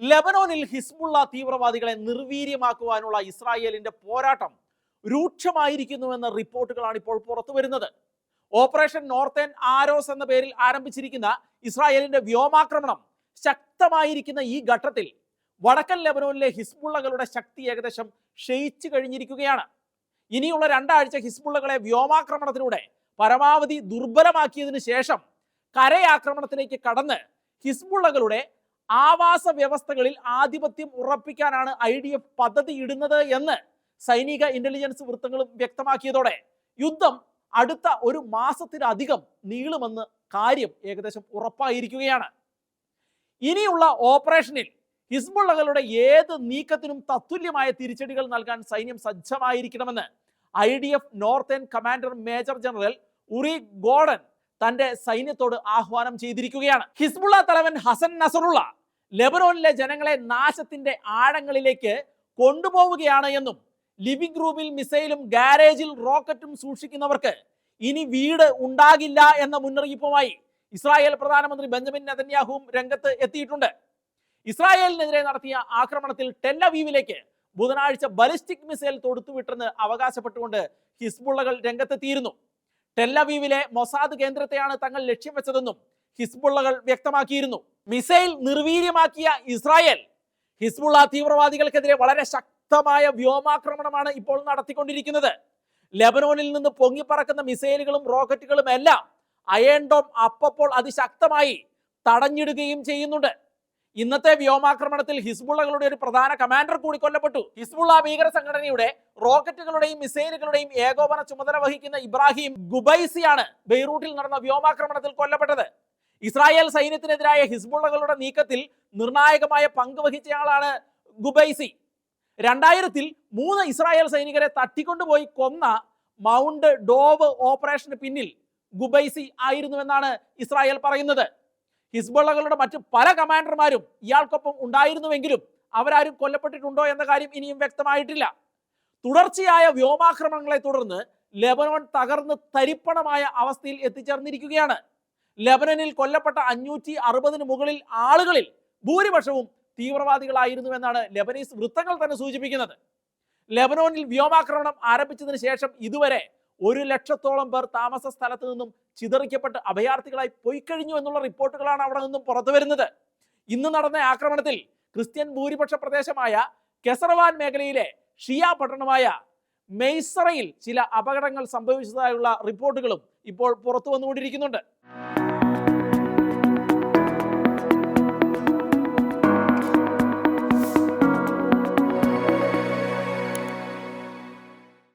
ലെബനോനിൽ Hezbollah തീവ്രവാദികളെ നിർവീര്യമാക്കുവാനുള്ള ഇസ്രായേലിന്റെ പോരാട്ടം രൂക്ഷമായിരിക്കുന്നുവെന്ന റിപ്പോർട്ടുകളാണ് ഇപ്പോൾ പുറത്തു വരുന്നത്. ഓപ്പറേഷൻ നോർത്തേൺ ആരോസ് എന്ന പേരിൽ ആരംഭിച്ചിരിക്കുന്ന ഇസ്രായേലിന്റെ വ്യോമാക്രമണം ശക്തമായിരിക്കുന്ന ഈ ഘട്ടത്തിൽ വടക്കൻ ലെബനോനിലെ ഹിസ്ബുള്ളകളുടെ ശക്തി ഏകദേശം ക്ഷയിച്ചു കഴിഞ്ഞിരിക്കുകയാണ്. ഇനിയുള്ള രണ്ടാഴ്ച ഹിസ്ബുള്ളകളെ വ്യോമാക്രമണത്തിലൂടെ പരമാവധി ദുർബലമാക്കിയതിനു ശേഷം കരയാക്രമണത്തിലേക്ക് കടന്ന് ഹിസ്ബുള്ളകളുടെ ആവാസ വ്യവസ്ഥകളിൽ ആധിപത്യം ഉറപ്പിക്കാനാണ് ഐ ഡി എഫ് പദ്ധതി ഇടുന്നത് എന്ന് സൈനിക ഇന്റലിജൻസ് വൃത്തങ്ങളും വ്യക്തമാക്കിയതോടെ യുദ്ധം അടുത്ത ഒരു മാസത്തിലധികം നീളുമെന്ന് കാര്യം ഏകദേശം ഉറപ്പായിരിക്കുകയാണ്. ഇനിയുള്ള ഓപ്പറേഷനിൽ ഹിസ്ബുള്ളകളുടെ ഏത് നീക്കത്തിനും തത്തുല്യമായ തിരിച്ചടികൾ നൽകാൻ സൈന്യം സജ്ജമായിരിക്കണമെന്ന് I D F northern commander major general Uri Gordin തന്റെ സൈന്യത്തോട് ആഹ്വാനം ചെയ്തിരിക്കുകയാണ്. ഹിസ്ബുള്ള തലവൻ ഹസൻ നസറുള്ള ലെബനോനിലെ ജനങ്ങളെ നാശത്തിന്റെ ആഴങ്ങളിലേക്ക് കൊണ്ടുപോവുകയാണ് എന്നും ലിവിംഗ് റൂമിൽ മിസൈലും ഗാരേജിൽ റോക്കറ്റും സൂക്ഷിക്കുന്നവർക്ക് ഇനി വീട് ഉണ്ടാകില്ല എന്ന മുന്നറിയിപ്പുമായി ഇസ്രായേൽ പ്രധാനമന്ത്രി ബെഞ്ചമിൻ നെതന്യാഹുവും രംഗത്ത് എത്തിയിട്ടുണ്ട്. ഇസ്രായേലിനെതിരെ നടത്തിയ ആക്രമണത്തിൽ ടെല്ലവീവിലേക്ക് ബുധനാഴ്ച ബലിസ്റ്റിക് മിസൈൽ തൊടുത്തുവിട്ടെന്ന് അവകാശപ്പെട്ടുകൊണ്ട് ഹിസ്ബുള്ളകൾ രംഗത്തെത്തിയിരുന്നു. ടെല്ലവീവിലെ മൊസാദ് കേന്ദ്രത്തെയാണ് തങ്ങൾ ലക്ഷ്യം വെച്ചതെന്നും ഹിസ്ബുള്ളകൾ വ്യക്തമാക്കിയിരുന്നു. മിസൈൽ നിർവീര്യമാക്കിയ ഇസ്രായേൽ ഹിസ്ബുള്ള തീവ്രവാദികൾക്കെതിരെ വളരെ ശക്തമായ വ്യോമാക്രമണമാണ് ഇപ്പോൾ നടത്തിക്കൊണ്ടിരിക്കുന്നത്. ലെബനോനിൽ നിന്ന് പൊങ്ങിപ്പറക്കുന്ന മിസൈലുകളും റോക്കറ്റുകളും എല്ലാം അയേണ്ടോം അപ്പപ്പോൾ അതിശക്തമായി തടഞ്ഞിടുകയും ചെയ്യുന്നുണ്ട്. ഇന്നത്തെ വ്യോമാക്രമണത്തിൽ ഹിസ്ബുള്ളകളുടെ ഒരു പ്രധാന കമാൻഡർ കൂടി കൊല്ലപ്പെട്ടു. ഹിസ്ബുള്ള ഭീകര സംഘടനയുടെ റോക്കറ്റുകളുടെയും മിസൈലുകളുടെയും ഏകോപന ചുമതല വഹിക്കുന്ന ഇബ്രാഹിം ഗുബൈസിയാണ് ബെയ്റൂട്ടിൽ നടന്ന വ്യോമാക്രമണത്തിൽ കൊല്ലപ്പെട്ടത്. ഇസ്രായേൽ സൈന്യത്തിനെതിരായ ഹിസ്ബുള്ളകളുടെ നീക്കത്തിൽ നിർണായകമായ പങ്ക് വഹിച്ചയാളാണ് ഗുബൈസി. രണ്ടായിരത്തിൽ മൂന്ന് ഇസ്രായേൽ സൈനികരെ തട്ടിക്കൊണ്ടുപോയി കൊന്ന മൗണ്ട് ഡോവ് ഓപ്പറേഷന് പിന്നിൽ ഗുബൈസി ആയിരുന്നുവെന്നാണ് ഇസ്രായേൽ പറയുന്നത്. ഹിസ്ബുള്ളകളുടെ മറ്റ് പല കമാൻഡർമാരും ഇയാൾക്കൊപ്പം ഉണ്ടായിരുന്നുവെങ്കിലും അവരാരും കൊല്ലപ്പെട്ടിട്ടുണ്ടോ എന്ന കാര്യം ഇനിയും വ്യക്തമായിട്ടില്ല. തുടർച്ചയായ വ്യോമാക്രമണങ്ങളെ തുടർന്ന് ലെബനോൺ തകർന്ന് തരിപ്പണമായ അവസ്ഥയിൽ എത്തിച്ചേർന്നിരിക്കുകയാണ്. ലെബനനിൽ കൊല്ലപ്പെട്ട അഞ്ഞൂറ്റി അറുപതിന് മുകളിൽ ആളുകളിൽ ഭൂരിപക്ഷവും തീവ്രവാദികളായിരുന്നു എന്നാണ് ലബനീസ് വൃത്തങ്ങൾ തന്നെ സൂചിപ്പിക്കുന്നത്. ലബനോനിൽ വ്യോമാക്രമണം ആരംഭിച്ചതിന് ശേഷം ഇതുവരെ ഒരു ലക്ഷത്തോളം പേർ താമസ സ്ഥലത്ത് നിന്നും ചിതറിക്കപ്പെട്ട് അഭയാർത്ഥികളായി പോയി കഴിഞ്ഞു എന്നുള്ള റിപ്പോർട്ടുകളാണ് അവിടെ നിന്നും പുറത്തു വരുന്നത്. ഇന്ന് നടന്ന ആക്രമണത്തിൽ ക്രിസ്ത്യൻ ഭൂരിപക്ഷ പ്രദേശമായ കെസറവാൻ മേഖലയിലെ ഷിയ പട്ടണമായ മെയ്സറയിൽ ചില അപകടങ്ങൾ സംഭവിച്ചതായുള്ള റിപ്പോർട്ടുകളും ഇപ്പോൾ പുറത്തു വന്നുകൊണ്ടിരിക്കുന്നുണ്ട്.